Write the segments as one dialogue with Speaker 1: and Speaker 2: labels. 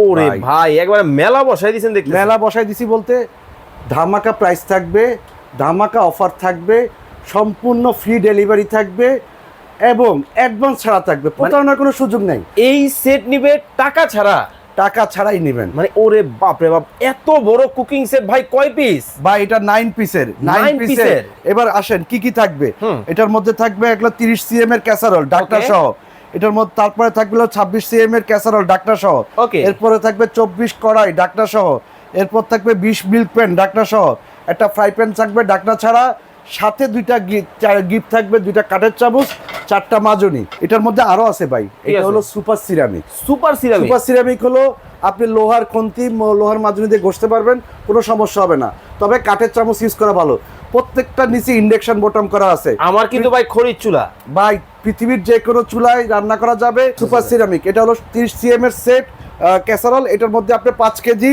Speaker 1: ওরে
Speaker 2: ভাই।
Speaker 1: ভাই একবারে মেলা বসাই দিয়েছেন দেখতে
Speaker 2: মেলা বসাই দিছি বলতে ধামাকা প্রাইস থাকবে ধামাকা অফার থাকবে সম্পূর্ণ ফ্রি ডেলিভারি থাকবে এবং অ্যাডভান্স ছাড়া থাকবে। প্রতারণার কোনো সুযোগ নেই।
Speaker 1: এই সেট নিবে টাকা ছাড়া?
Speaker 2: টাকা ছাড়াই নেবেন।
Speaker 1: মানে ওরে বাপ রে বাপ এত বড় কুকিং সেট ভাই কয় পিস
Speaker 2: বা এটা নাইন পিসের নাইন পিসের এবার আসেন কি কি থাকবে? এটার মধ্যে থাকবে এগুলো তিরিশ সিএম এর ক্যাসারল ডাক্তার সহ। এটার মধ্যে তারপরে থাকবে ছাব্বিশ সিএম এর ক্যাসারল ডাক্তার সহ। এরপরে থাকবে চব্বিশ কড়াই ডাক্তার সহ। এরপর থাকবে বিশ মিল্ক প্যান ডাক্তার সহ। একটা ফ্রাই প্যান থাকবে ডাক্তার ছাড়া। সাথে দুইটা গিফট থাকবে দুইটা কাঠের চামচ চারটা মাজনি। এটার মধ্যে আরও আছে ভাই। এটা হলো super ceramic
Speaker 1: super ceramic
Speaker 2: super ceramic হলো আপনি লোহার খন্তি লোহার মাজনি দিয়ে ঘষতে পারবেন কোনো সমস্যা হবে না। তবে কাঠের চামচ ইউজ করা ভালো। প্রত্যেকটা নিচে ইন্ডাকশন বোটাম করা আছে।
Speaker 1: আমার কিন্তু ভাই খরিদ চুলা।
Speaker 2: বা পৃথিবীর যে কোনো চুলায় রান্না করা যাবে সুপার সিরামিক। এটা হলো তিরিশ সিএম এর সেট ক্যাসারল। এটার মধ্যে আপনি পাঁচ কেজি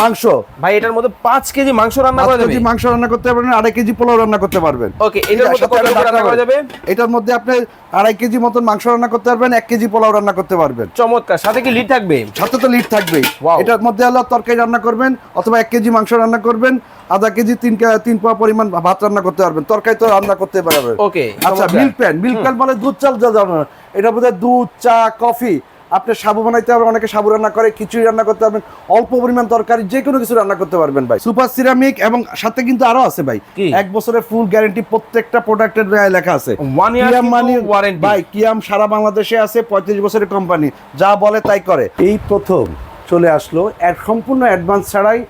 Speaker 2: মাংস।
Speaker 1: ভাই এটার মধ্যে পাঁচ কেজি মাংস রান্না করে দেবে
Speaker 2: মাংস রান্না করতে পারবেন আড়াই কেজি পোলাও রান্না করতে পারবেন।
Speaker 1: ওকে এটার মধ্যে কত রান্না করা যাবে?
Speaker 2: এটার মধ্যে আপনি আড়াই কেজি মতন মাংস রান্না করতে পারবেন এক কেজি পোলাও রান্না করতে পারবেন।
Speaker 1: চমৎকার সাথে কি লিড থাকবে?
Speaker 2: সাথে তো লিড থাকবেই। এটার মধ্যে হলো তরকারি রান্না করবেন অথবা এক কেজি মাংস রান্না করবেন আধা কেজি তিন তিন পোয়া পরিমাণ ভাত রান্না করতে পারবেন তরকারি তো রান্না করতে পারবেন।
Speaker 1: ওকে
Speaker 2: আচ্ছা মিল্ক প্যান মিল্ক প্যান মানে দুধ চাল যা জানো না এটার দুধ চা কফি আপনি সাবু বানাইতে পারবেন অনেকে সাবু রান্না করে খিচুড়ি রান্না করতে পারবেন অল্প পরিমাণ তরকারি যে কোনো কিছু রান্না করতে পারবেন ভাই। সুপার সিরামিক এবং সাথে কিন্তু আরও আছে ভাই। এক বছরের ফুল গ্যারান্টি প্রত্যেকটা প্রোডাক্টের লেখা আছে। কিয়াম মানে ভাই কিয়াম সারা বাংলাদেশে আছে পঁয়ত্রিশ বছরের কোম্পানি যা বলে তাই করে। এই প্রথম চলে আসলো এক সম্পূর্ণ অ্যাডভান্স ছাড়াই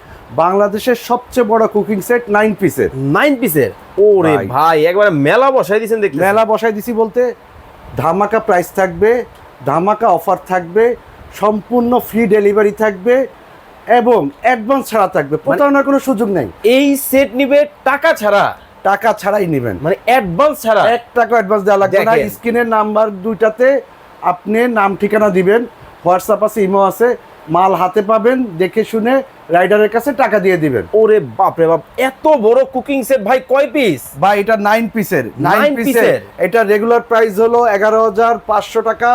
Speaker 2: বাংলাদেশের সবচেয়ে বড় কুকিং সেট নাইন পিসের
Speaker 1: নাইন পিসের ওরে
Speaker 2: ভাই।
Speaker 1: একবারে মেলা বসাই দিয়েছেন দেখতে
Speaker 2: মেলা বসাই দিছি বলতে ধামাকা প্রাইস থাকবে ধামাকা অফার থাকবে সম্পূর্ণ ফ্রি ডেলিভারি থাকবে এবং অ্যাডভান্স ছাড়া থাকবে। প্রতারণার কোনো সুযোগ নেই।
Speaker 1: এই সেট নিবে টাকা ছাড়া?
Speaker 2: টাকা ছাড়াই নেবেন।
Speaker 1: মানে অ্যাডভান্স ছাড়া?
Speaker 2: এক টাকা অ্যাডভান্স দেওয়া লাগবে না। স্ক্রিনের নাম্বার দুইটাতে আপনি নাম ঠিকানা দিবেন। হোয়াটসঅ্যাপ আছে ইমো আছে মাল হাতে পাবেন দেখে শুনে রাইডারের কাছে টাকা দিয়ে দিবেন।
Speaker 1: ওরে বাপ রে বাপ এত বড় কুকিং সেট ভাই কয় পিস
Speaker 2: বা এটা নাইন পিসের নাইন পিসের এটা রেগুলার প্রাইস হলো এগারো হাজার পাঁচশো টাকা।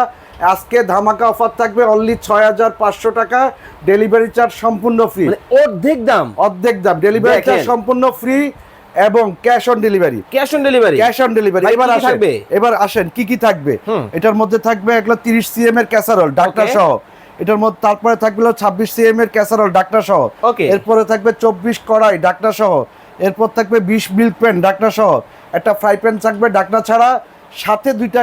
Speaker 2: আজকে ধামাকা অফার থাকবে অনলি ছয় হাজার পাঁচশো টাকা। ডেলিভারি চার্জ সম্পূর্ণ ফ্রি
Speaker 1: মানে অর্ধেক দাম।
Speaker 2: অর্ধেক দাম। ডেলিভারি চার্জ সম্পূর্ণ ফ্রি এবং cash on delivery
Speaker 1: cash on delivery
Speaker 2: cash on delivery এবার
Speaker 1: থাকবে?
Speaker 2: এবার আসেন কি কি থাকবে? এটার মধ্যে থাকবে এগুলো তিরিশ সিএম এর ক্যাসারল ডাক্তার সহ। এটার মধ্যে তারপরে থাকবে ছাব্বিশ সিএম এর ক্যাসারল ডাক্তার সহ। এরপরে থাকবে চব্বিশ কড়াই ডাক্তার সহ। এরপর থাকবে বিশ মিল্ক প্যান ডাক্তার সহ। একটা ফ্রাই প্যান থাকবে ডাক্তার ছাড়া। সাথে দুইটা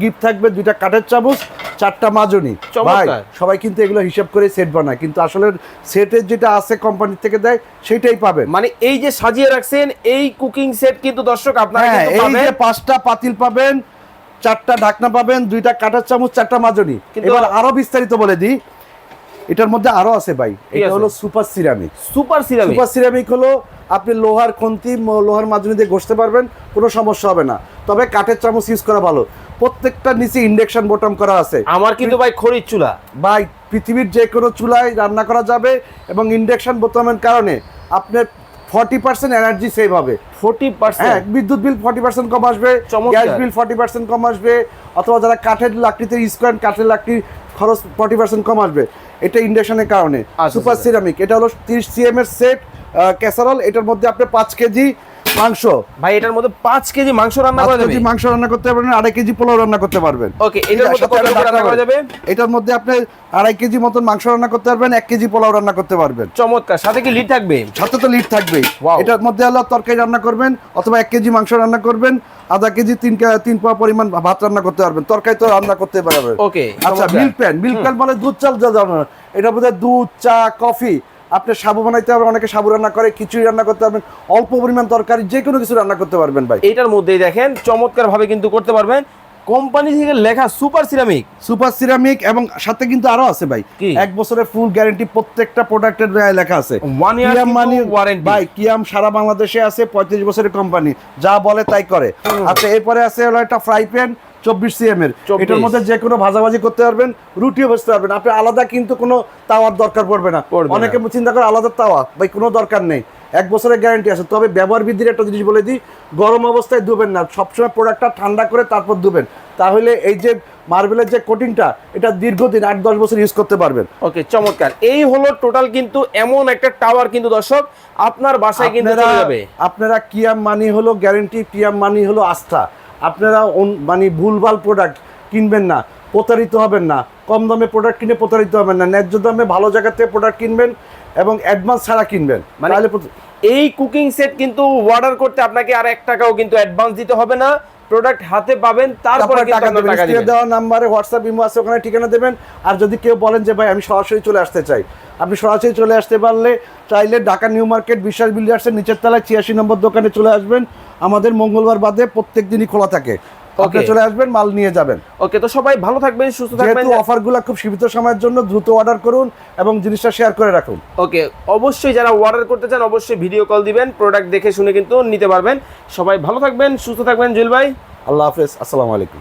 Speaker 2: গিফট থাকবে দুইটা কাঠের চামচ চারটা মাজনি। ভাই সবাই কিন্তু এগুলো হিসাব করে সেট বানায় কিন্তু আসলে সেটের যেটা আছে কোম্পানি থেকে দেয় সেটাই পাবেন।
Speaker 1: মানে এই যে সাজিয়ে রাখছেন এই কুকিং সেট কিন্তু দর্শক আপনারা
Speaker 2: হ্যাঁ এই যে পাঁচটা পাতিল পাবেন চারটা ঢাকনা পাবেন দুইটা কাঁটার চামচ চারটা মাজনি। এবার আরও বিস্তারিত বলে দিই এটার মধ্যে আরও আছে ভাই এটা হলো super ceramic
Speaker 1: super ceramic
Speaker 2: super ceramic হলো আপনি লোহার খন্তি লোহার মাজনি দিয়ে ঘষতে পারবেন কোনো সমস্যা হবে না। তবে কাঠের চামচ ইউজ করা ভালো। প্রত্যেকটা নিচে ইন্ডাকশন বোটাম করা আছে।
Speaker 1: আমার কিন্তু ভাই খরিদ চুলা।
Speaker 2: ভাই পৃথিবীর যে কোনো চুলায় রান্না করা যাবে এবং ইন্ডাকশন বোতামের কারণে আপনার ফর্টি পার্সেন্ট এনার্জি সেভ হবে।
Speaker 1: ফোর্টি
Speaker 2: হ্যাঁ
Speaker 1: পার্সেন্ট
Speaker 2: বিদ্যুৎ বিল ফর্টি পার্সেন্ট কম আসবে গ্যাস বিল ফর্টি পার্সেন্ট কম আসবে অথবা যারা কাঠের লাকড়িতে ইউজ করেন কাঠের লাকড়ির খরচ ফর্টি পার্সেন্ট কম আসবে। এটা ইন্ডাকশনের কারণে।
Speaker 1: আচ্ছা,
Speaker 2: সুপার
Speaker 1: আচ্ছা।
Speaker 2: সিরামিক এটা হলো তিরিশ সিএম এর সেট ক্যাসারল এটার মধ্যে আপনি পাঁচ কেজি মাংস।
Speaker 1: ভাই এটার মধ্যে পাঁচ কেজি মাংস রান্না করে
Speaker 2: কেজি মাংস রান্না করতে পারবেন আড়াই কেজি পোলাও রান্না করতে পারবেন।
Speaker 1: ওকে এটার মধ্যে কত রান্না করা যাবে?
Speaker 2: এটার মধ্যে আপনি আড়াই কেজি মতন মাংস রান্না করতে পারবেন এক কেজি পোলাও রান্না করতে পারবেন।
Speaker 1: চমৎকার সাথে কি লিড থাকবে?
Speaker 2: সাথে তো লিড
Speaker 1: Wow.
Speaker 2: এটার মধ্যে হলো তরকারি রান্না করবেন অথবা এক কেজি মাংস রান্না করবেন আধা কেজি তিন তিন পোয়া পরিমাণ ভাত রান্না করতে পারবেন তরকারি তো রান্না করতে পারবেন।
Speaker 1: ওকে
Speaker 2: আচ্ছা মিল্ক প্যান মিল্ক প্যান মানে দুধ চাল যা জানো এটার মধ্যে দুধ চা কফি আপনি সাবু বানাইতে পারবেন অনেকে সাবু রান্না করে খিচুড়ি রান্না করতে পারবেন অল্প পরিমাণ তরকারি যে কোনো কিছু রান্না করতে পারবেন ভাই।
Speaker 1: এটার মধ্যেই দেখেন চমৎকার ভাবে কিন্তু করতে পারবেন। কোম্পানি থেকে লেখা সুপার সিরামিক।
Speaker 2: সুপার সিরামিক এবং সাথে কিন্তু আরও আছে ভাই। এক বছরের ফুল গ্যারান্টি প্রত্যেকটা প্রোডাক্টের লেখা আছে। কিয়াম
Speaker 1: কিন্তু
Speaker 2: মানে
Speaker 1: warranty।
Speaker 2: ভাই কিয়াম সারা বাংলাদেশে আছে পঁয়ত্রিশ বছরের কোম্পানি যা বলে তাই করে। আচ্ছা এরপরে আছে হলো একটা ফ্রাই প্যান চব্বিশ সিএম এর। এটার মধ্যে যে কোনো ভাজাভাজি করতে পারবেন রুটিও ভাজতে পারবেন। আপনি আলাদা কিন্তু কোনো তাওয়ার দরকার পড়বে না। অনেকে চিন্তা করে আলাদা তাওয়া ভাই কোনো দরকার নেই। এক বছরের গ্যারান্টি আছে। তবে ব্যবহার বৃদ্ধির একটা জিনিস বলে দিই গরম অবস্থায় ধুবেন না। সবসময় প্রোডাক্টটা ঠান্ডা করে তারপর ধুবেন। তাহলে এই যে মার্বেলের যে কোটিংটা এটা দীর্ঘদিন আট দশ বছর ইউজ করতে পারবেন।
Speaker 1: ওকে চমৎকার। এই হলো টোটাল কিন্তু এমন একটা টাওয়ার কিন্তু দর্শক আপনার বাসায় কিন্তু
Speaker 2: আপনারা কিয়াম মানি হলো গ্যারেন্টি কিয়াম মানি হলো আস্থা। আপনারা মানে ভুলভাল প্রোডাক্ট কিনবেন না। প্রতারিত হবেন না। কম দামে প্রোডাক্ট কিনে প্রতারিত হবেন না। ন্যায্য দামে ভালো জায়গা থেকে প্রোডাক্ট কিনবেন এবং অ্যাডভান্স ছাড়া কিনবেন।
Speaker 1: মানে এই কুকিং সেট কিন্তু অর্ডার করতে আপনাকে আর এক টাকাও কিন্তু অ্যাডভান্স দিতে হবে না। প্রোডাক্ট হাতে পাবেন তারপরে
Speaker 2: টাকা দেবেন। দেওয়া নাম্বারে হোয়াটসঅ্যাপ ইমো আছে ওখানে ঠিকানা দেবেন। আর যদি কেউ বলেন যে ভাই আমি সরাসরি চলে আসতে চাই। আপনি সরাসরি চলে আসতে পারলে চাইলে ঢাকা নিউ মার্কেট বিশ্বাস বিল্ডার্সের নিচের তলায় ছিয়াশি নম্বর দোকানে চলে আসবেন। আমাদের মঙ্গলবার বাদে প্রত্যেক দিনই খোলা থাকে।
Speaker 1: Okay.
Speaker 2: চলে আসবেন মাল নিয়ে যাবেন।
Speaker 1: ওকে তো সবাই ভালো থাকবেন সুস্থ থাকবেন।
Speaker 2: যেহেতু অফারগুলো খুব সীমিত সময়ের জন্য দ্রুত অর্ডার করুন এবং জিনিসটা শেয়ার করে রাখুন।
Speaker 1: ওকে অবশ্যই যারা অর্ডার করতে চান অবশ্যই ভিডিও কল দিবেন প্রোডাক্ট দেখে শুনে কিন্তু নিতে পারবেন। সবাই ভালো থাকবেন সুস্থ থাকবেন জুয়েল ভাই।
Speaker 2: আল্লাহ হাফেজ আসসালামু আলাইকুম।